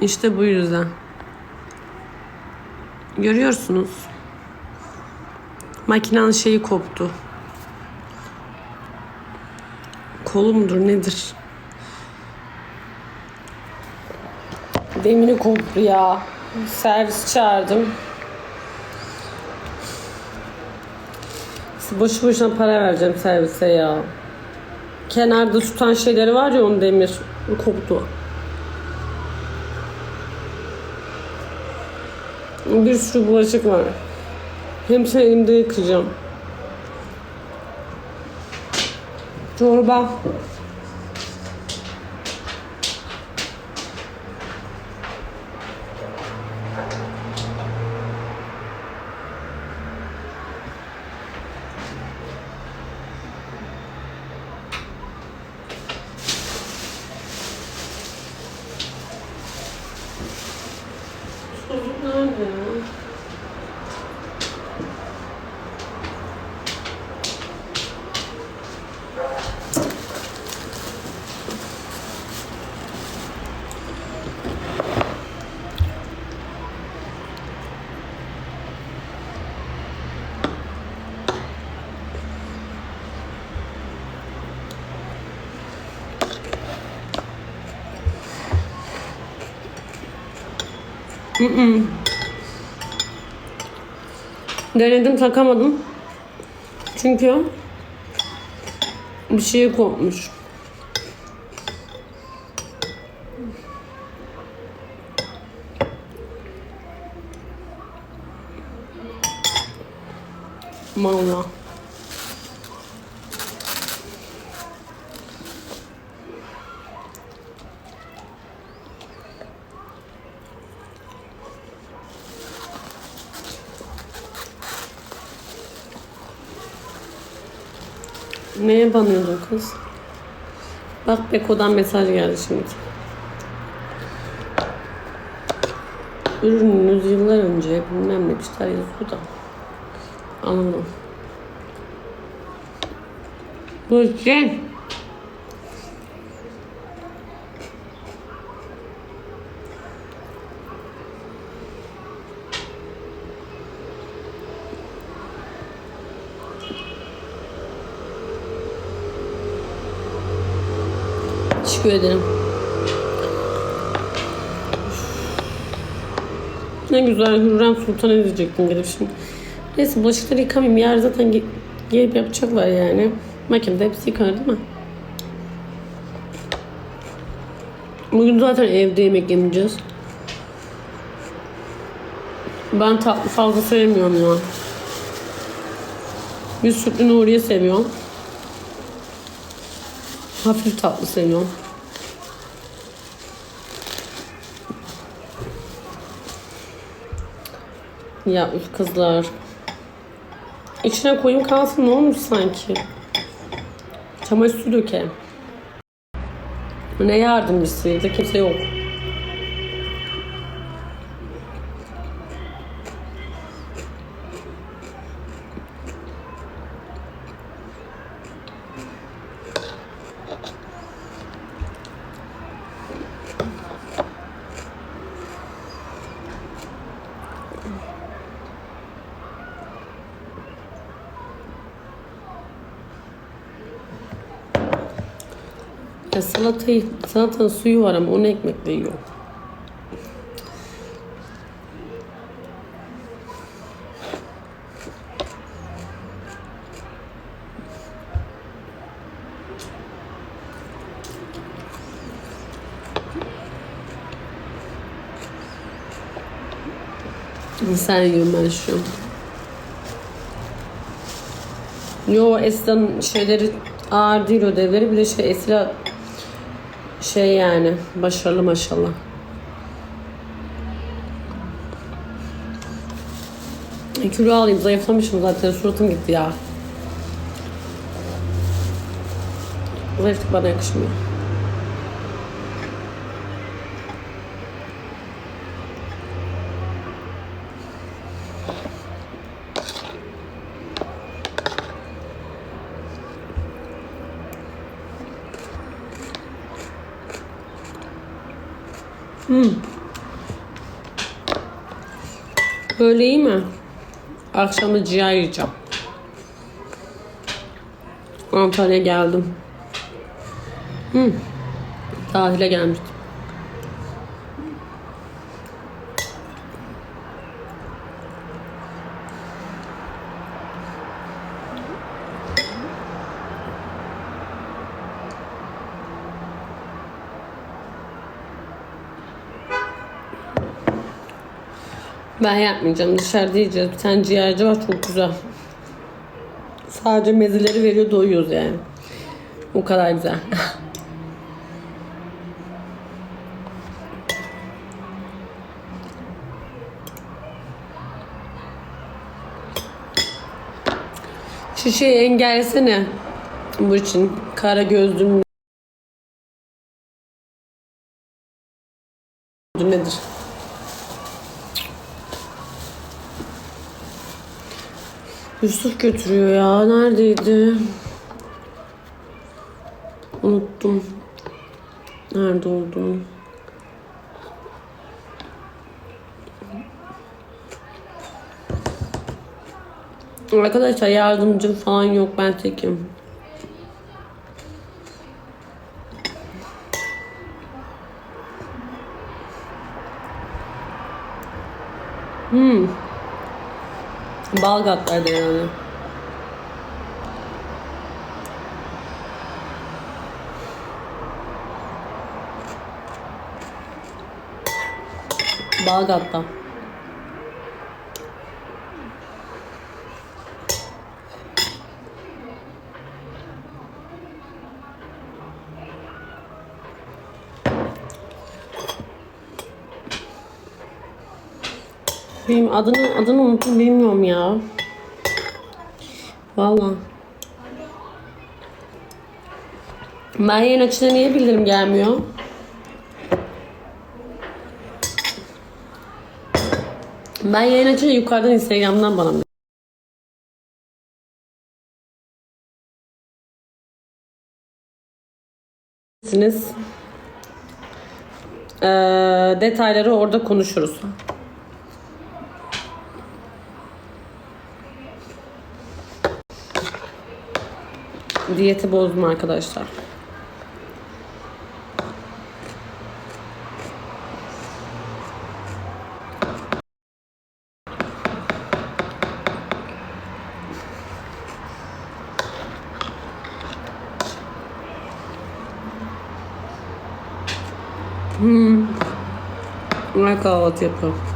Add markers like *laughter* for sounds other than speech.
İşte bu yüzden. Görüyorsunuz. Makinenin şeyi koptu. Kolu mudur nedir? Demiri koptu ya. Servis çağırdım. Boşu boşuna para vereceğim servise ya. Kenarda tutan şeyleri var ya onun demir koptu. Bir sürü bulaşık var. Hepsini elimde yıkayacağım. Çorba. Çocuk nerede ya? Denedim takamadım. Çünkü bir şey kopmuş. Valla. Neye banıyordun kız? Bak Beko'dan mesaj geldi şimdi. Ürününüz yıllar önce bilmem ne bir şeyler yazıyor da. Anladım. Bu şey. Teşekkür ederim. Ne güzel Hürrem Sultan edecektim gidip şimdi. Neyse bulaşıkları yıkamayayım. Yer zaten ge- gelip yapacaklar yani. Makinede hepsi yıkar değil mi? Bugün zaten evde yemek yemeyeceğiz. Ben tatlı fazla sevmiyorum ya. Bir sütlü Nuriye seviyorum. Hafif tatlı seviyorum. Ya üf kızlar. İçine koyayım kalsın ne olmuş sanki. Çamaşır suyu dökerim. Ne yardımcısıydı kimse yok. Ya salatayı, salatanın suyu var ama onu ekmekle yiyor. Sen yiyorum ben şu. Yo Esra'nın şeyleri ağır değil ödevleri. Bir de şey Esra şey yani başarılı maşallah. E, Kilo alayım zayıflamışım zaten suratım gitti ya. Zayıflık bana yakışmıyor. Böyle iyi mi? Akşam da ciğer yiyeceğim. Antalya'ya geldim. Hı. Sahile gelmiştim. Ben yapmayacağım. Dışarıda yiyeceğiz. Bir tane ciğerci var çok güzel. Sadece mezeleri veriyor doyuyoruz yani. O kadar güzel. *laughs* Şu şeyi engellesene. Bu için. Kara gözlüm nedir? Yusuf götürüyor ya. Neredeydi? Unuttum. Nerede olduğunu. Arkadaşlar yardımcım falan yok. Ben tekim. ਬਾਹਰ ਕਰਤਾ ਦੇ ਉਹਨੇ ਬਾਹਰ ਕਰਤਾ Benim adını adını unuttum bilmiyorum ya. Valla. Ben yayın açınca niye bildirim gelmiyor? Ben yayın açınca yukarıdan Instagram'dan bana ee, detayları orada konuşuruz. Diyeti bozdum arkadaşlar. Hmm. Ben kahvaltı yapıyorum.